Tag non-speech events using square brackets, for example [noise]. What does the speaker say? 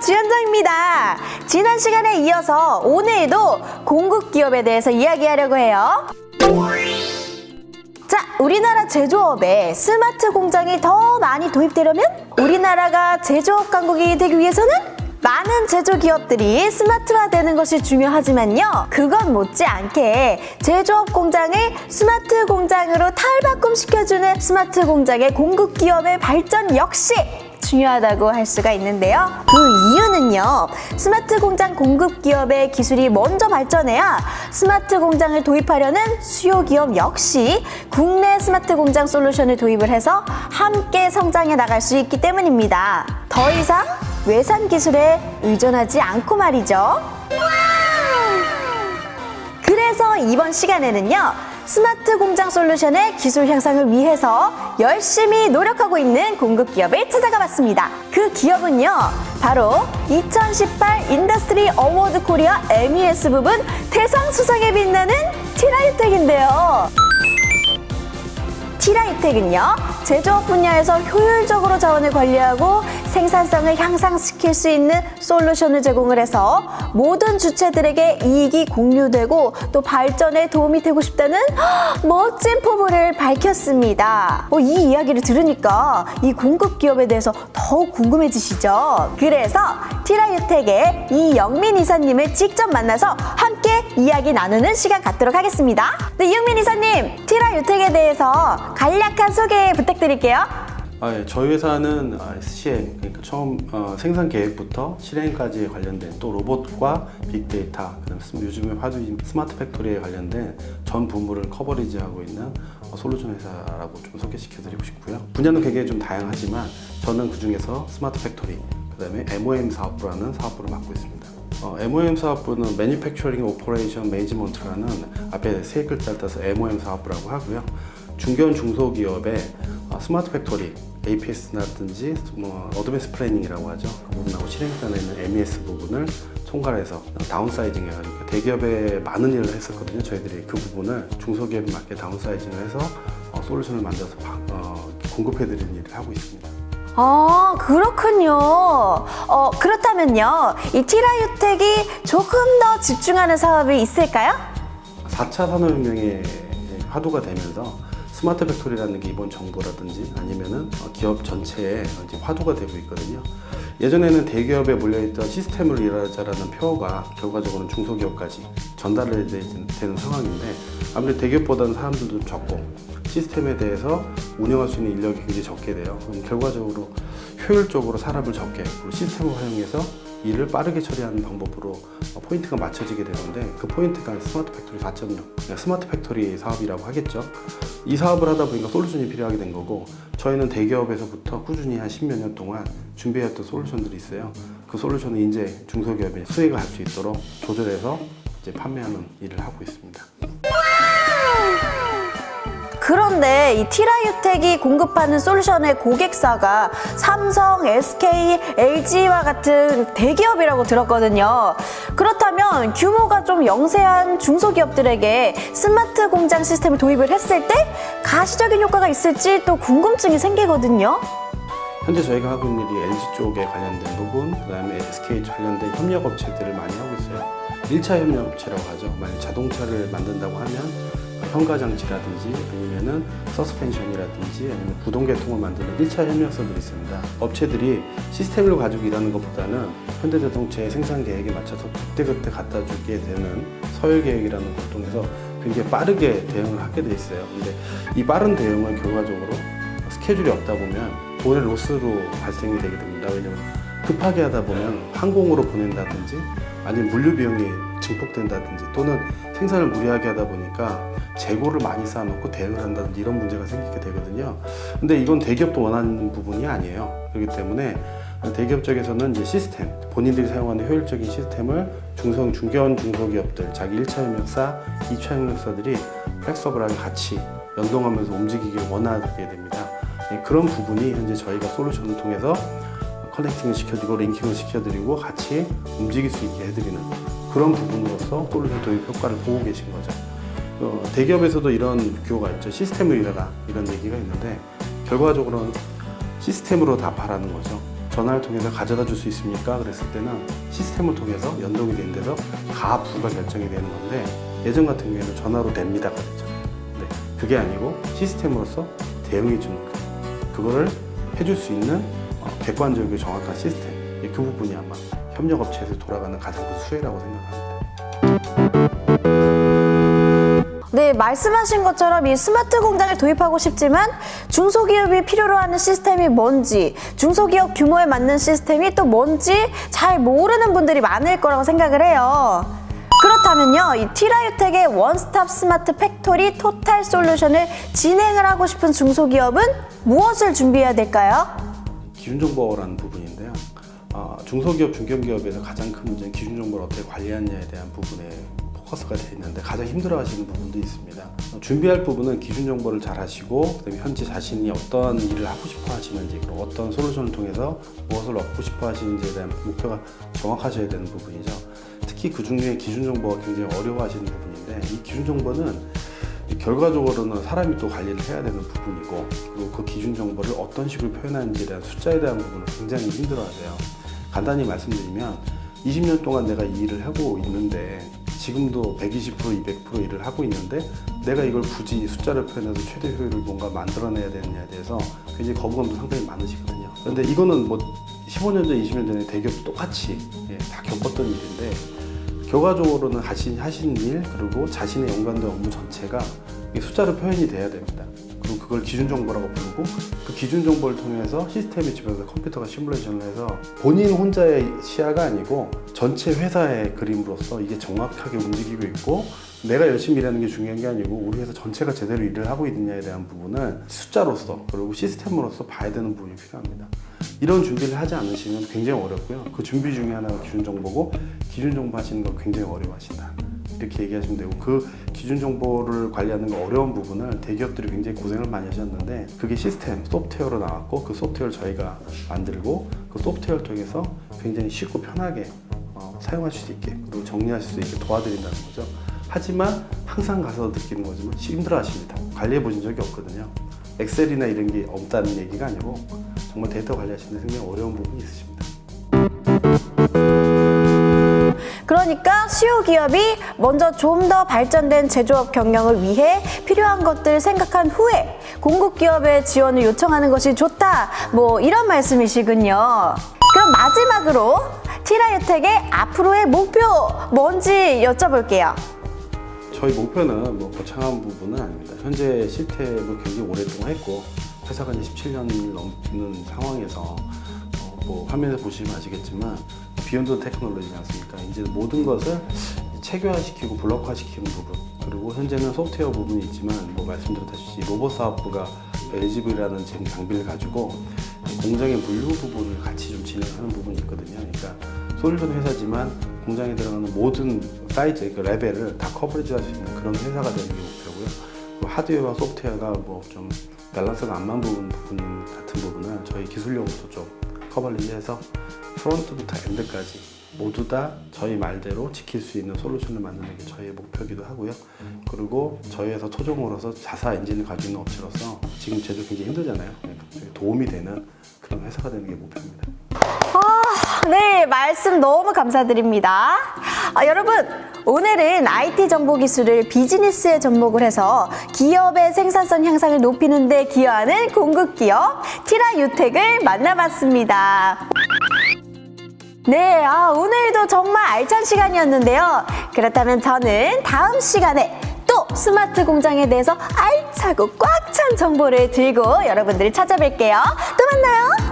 주현정입니다. 지난 시간에 이어서 오늘도 공급 기업에 대해서 이야기하려고 해요. 자, 우리나라 제조업에 스마트 공장이 더 많이 도입되려면 우리나라가 제조업 강국이 되기 위해서는 많은 제조 기업들이 스마트화되는 것이 중요하지만요. 그것 못지않게 제조업 공장을 스마트 공장으로 탈바꿈 시켜주는 스마트 공장의 공급 기업의 발전 역시 중요하다고 할 수가 있는데요. 그 이유는요. 스마트 공장 공급 기업의 기술이 먼저 발전해야 스마트 공장을 도입하려는 수요 기업 역시 국내 스마트 공장 솔루션을 도입을 해서 함께 성장해 나갈 수 있기 때문입니다. 더 이상 외산 기술에 의존하지 않고 말이죠. 그래서 이번 시간에는요. 스마트 공장 솔루션의 기술 향상을 위해서 열심히 노력하고 있는 공급 기업을 찾아가 봤습니다. 그 기업은요. 바로 2018 인더스트리 어워드 코리아 MES 부분 대상 수상에 빛나는 티라이텍인데요. 티라이텍은요, 제조업 분야에서 효율적으로 자원을 관리하고 생산성을 향상시 킬 수 있는 솔루션을 제공을 해서 모든 주체들에게 이익이 공유되고 또 발전에 도움이 되고 싶다는 [gasps] 멋진 포부를 밝혔습니다. 어, 이 이야기를 들으니까 이 공급 기업에 대해서 더욱 궁금해지시죠? 그래서 티라유텍의 이영민 이사님을 직접 만나서 함께 이야기 나누는 시간 갖도록 하겠습니다. 네, 이영민 이사님, 티라유텍에 대해서 간략한 소개 부탁드릴게요. 아, 예. 저희 회사는 아, SCM, 그러니까 처음 어, 생산 계획부터 실행까지 관련된 또 로봇과 빅데이터, 그다음 스- 요즘에 화두인 스마트 팩토리에 관련된 전 부문을 커버리지하고 있는 어, 솔루션 회사라고 좀 소개시켜드리고 싶고요. 분야는 굉장히 좀 다양하지만 저는 그 중에서 스마트 팩토리, 그다음에 MOM 사업부라는 사업부를 맡고 있습니다. 어, MOM 사업부는 Manufacturing Operation Management라는 앞에 세 글자를 따서 MOM 사업부라고 하고요. 중견 중소기업의 어, 스마트 팩토리, APS라든지 뭐 어드밴스 플래닝이라고 하죠. 그 부분하고 실행단에 있는 MES 부분을 총괄해서 다운사이징 해가지고 대기업에 많은 일을 했었거든요. 저희들이 그 부분을 중소기업에 맞게 다운사이징을 해서 어, 솔루션을 만들어서 바- 어, 공급해드리는 일을 하고 있습니다. 아, 그렇군요. 어, 그렇다면요. 이 티라유텍이 조금 더 집중하는 사업이 있을까요? 4차 산업혁명의 화두가 되면서 스마트 팩토리라는 기본 정보라든지 아니면은 어, 기업 전체에 이제 화두가 되고 있거든요. 예전에는 대기업에 몰려있던 시스템을 일하자라는 표어가 결과적으로는 중소기업까지 전달이 되- 되는 상황인데 아무래도 대기업보다는 사람들도 적고 시스템에 대해서 운영할 수 있는 인력이 굉장히 적게 돼요. 그럼 결과적으로 효율적으로 사람을 적게 시스템을 활용해서 일을 빠르게 처리하는 방법으로 어, 포인트가 맞춰지게 되는데 그 포인트가 스마트 팩토리 4.0 그러니까 스마트 팩토리 사업이라고 하겠죠. 이 사업을 하다 보니까 솔루션이 필요하게 된 거고 저희는 대기업에서부터 꾸준히 한 십몇 년 동안 준비해왔던 솔루션들이 있어요. 그 솔루션을 이제 중소기업에 수익을 할수 있도록 조절해서 이제 판매하는 일을 하고 있습니다. 그런데 이 티라유텍이 공급하는 솔루션의 고객사가 삼성, SK, LG와 같은 대기업이라고 들었거든요. 그렇다면 규모가 좀 영세한 중소기업들에게 스마트 공장 시스템을 도입을 했을 때 가시적인 효과가 있을지 또 궁금증이 생기거든요. 현재 저희가 하고 있는 일이 LG 쪽에 관련된 부분, 그 다음에 SK 관련된 협력 업체들을 많이 하고 있어요. 1차 협력 업체라고 하죠. 만약 자동차를 만든다고 하면 현가 장치라든지 아니면은 서스펜션이라든지 아니면 구동 계통을 만드는 1차 협력사들이 있습니다. 업체들이 시스템을 가지고 일하는 것보다는 현대자동차의 생산 계획에 맞춰서 그때그때 갖다 주게 되는 서열 계획이라는 걸 통해서 굉장히 빠르게 대응을 하게 돼 있어요. 근데 이 빠른 대응은 결과적으로 스케줄이 없다 보면 돈의 로스로 발생이 되게 됩니다. 왜냐면 급하게 하다 보면 항공으로 보낸다든지 아니면 물류 비용이 증폭된다든지 또는 생산을 무리하게 하다 보니까 재고를 많이 쌓아놓고 대응을 한다든지 이런 문제가 생기게 되거든요. 근데 이건 대기업도 원하는 부분이 아니에요. 그렇기 때문에 대기업 쪽에서는 이제 시스템, 본인들이 사용하는 효율적인 시스템을 중성, 중견 중소기업들, 자기 1차 협력사, 2차 협력사들이 플렉서블하게 같이 연동하면서 움직이길 원하게 됩니다. 네, 그런 부분이 현재 저희가 솔루션을 통해서 커넥팅을 시켜드리고 링킹을 시켜드리고 같이 움직일 수 있게 해드리는 그런 부분으로서 솔루션 도입 효과를 보고 계신 거죠. 어, 대기업에서도 이런 규호가 있죠. 시스템을 일하라 이런 얘기가 있는데 결과적으로는 시스템으로 답하라는 거죠. 전화를 통해서 가져다 줄 수 있습니까? 그랬을 때는 시스템을 통해서 연동이 된 데서 가 부가 결정이 되는 건데 예전 같은 경우에는 전화로 됩니다가 되죠. 네, 그게 아니고 시스템으로서 대응해 주는 거. 그거를 해줄 수 있는 어, 객관적이고 정확한 시스템. 예, 그 부분이 아마 협력업체에서 돌아가는 가장 큰 수혜라고 생각합니다. 네, 말씀하신 것처럼 이 스마트 공장을 도입하고 싶지만 중소기업이 필요로 하는 시스템이 뭔지, 중소기업 규모에 맞는 시스템이 또 뭔지 잘 모르는 분들이 많을 거라고 생각을 해요. 그렇다면요, 이 티라유텍의 원스톱 스마트 팩토리 토탈 솔루션을 진행을 하고 싶은 중소기업은 무엇을 준비해야 될까요? 기준정보라는. 어, 중소기업, 중견기업에서 가장 큰 문제는 기준 정보를 어떻게 관리하느냐에 대한 부분에 포커스가 되어 있는데 가장 힘들어하시는 부분도 있습니다. 어, 준비할 부분은 기준 정보를 잘 하시고 그다음에 현재 자신이 어떠한 일을 하고 싶어 하시는지 그리고 어떤 솔루션을 통해서 무엇을 얻고 싶어 하시는지에 대한 목표가 정확하셔야 되는 부분이죠. 특히 그 중에 기준 정보가 굉장히 어려워하시는 부분인데 이 기준 정보는 결과적으로는 사람이 또 관리를 해야 되는 부분이고 그리고 그 기준 정보를 어떤 식으로 표현하는지에 대한 숫자에 대한 부분을 굉장히 힘들어하세요. 간단히 말씀드리면 20년 동안 내가 이 일을 하고 있는데 지금도 120% 200% 일을 하고 있는데 내가 이걸 굳이 숫자를 표현해서 최대 효율을 뭔가 만들어내야 되느냐에 대해서 굉장히 거부감도 상당히 많으시거든요. 그런데 이거는 뭐 15년 전, 20년 전에 대기업도 똑같이 예, 다 겪었던 일인데 결과적으로는 하신, 하신 일 그리고 자신의 연관된 업무 전체가 이 숫자로 표현이 돼야 됩니다. 그리고 그걸 기준 정보라고 부르고 그 기준 정보를 통해서 시스템이 집에서 컴퓨터가 시뮬레이션을 해서 본인 혼자의 시야가 아니고 전체 회사의 그림으로서 이게 정확하게 움직이고 있고 내가 열심히 일하는 게 중요한 게 아니고 우리 회사 전체가 제대로 일을 하고 있느냐에 대한 부분을 숫자로서 그리고 시스템으로서 봐야 되는 부분이 필요합니다. 이런 준비를 하지 않으시면 굉장히 어렵고요. 그 준비 중에 하나가 기준 정보고 기준 정보 하시는 거 굉장히 어려워하신다. 이렇게 얘기하시면 되고 그 기준 정보를 관리하는 거 어려운 부분을 대기업들이 굉장히 고생을 많이 하셨는데 그게 시스템 소프트웨어로 나왔고 그 소프트웨어를 저희가 만들고 그 소프트웨어를 통해서 굉장히 쉽고 편하게 어, 사용하실 수 있게 그리고 정리하실 수 있게 도와드린다는 거죠. 하지만 항상 가서 느끼는 거지만 힘들어 하십니다. 관리해 보신 적이 없거든요. 엑셀이나 이런 게 없다는 얘기가 아니고 정말 데이터 관리하시는데 굉장히 어려운 부분이 있으십니다. 그러니까 수요 기업이 먼저 좀 더 발전된 제조업 경영을 위해 필요한 것들을 생각한 후에 공급 기업의 지원을 요청하는 것이 좋다. 뭐 이런 말씀이시군요. 그럼 마지막으로 티라유텍의 앞으로의 목표 뭔지 여쭤볼게요. 저희 목표는 뭐 거창한 부분은 아닙니다. 현재 실태도 굉장히 오랫동안 했고 회사가 이제 17년이 넘는 상황에서 어, 뭐 화면에 보시면 아시겠지만 비욘드 테크놀로지지 않습니까? 이제 모든 것을 체계화시키고 블록화시키는 부분 그리고 현재는 소프트웨어 부분이 있지만 뭐 말씀드렸다시피 로봇 사업부가 LGV라는 지금 장비를 가지고 공장의 물류 부분을 같이 좀 진행하는 부분이 있거든요. 그러니까 솔루션 회사지만 공장에 들어가는 모든 사이즈, 그 레벨을 다 커버리지 할 수 있는 그런 회사가 되는 게 목표고요. 그리고 하드웨어와 소프트웨어가 뭐 좀 밸런스가 안 맞는 부분, 같은 부분을 저희 기술력으로서 좀 커버리지해서 프론트부터 엔드까지 모두 다 저희 말대로 지킬 수 있는 솔루션을 만드는 게 저희의 목표이기도 하고요. 그리고 저희 회사 토종으로서 자사 엔진을 가지고 있는 업체로서 지금 제조 굉장히 힘들잖아요. 그러니까 도움이 되는 그런 회사가 되는 게 목표입니다. 네, 말씀 너무 감사드립니다. 아, 여러분, 오늘은 IT 정보 기술을 비즈니스에 접목을 해서 기업의 생산성 향상을 높이는 데 기여하는 공급 기업 티라유텍을 만나봤습니다. 네, 아, 오늘도 정말 알찬 시간이었는데요. 그렇다면 저는 다음 시간에 또 스마트 공장에 대해서 알차고 꽉 찬 정보를 들고 여러분들을 찾아뵐게요. 또 만나요.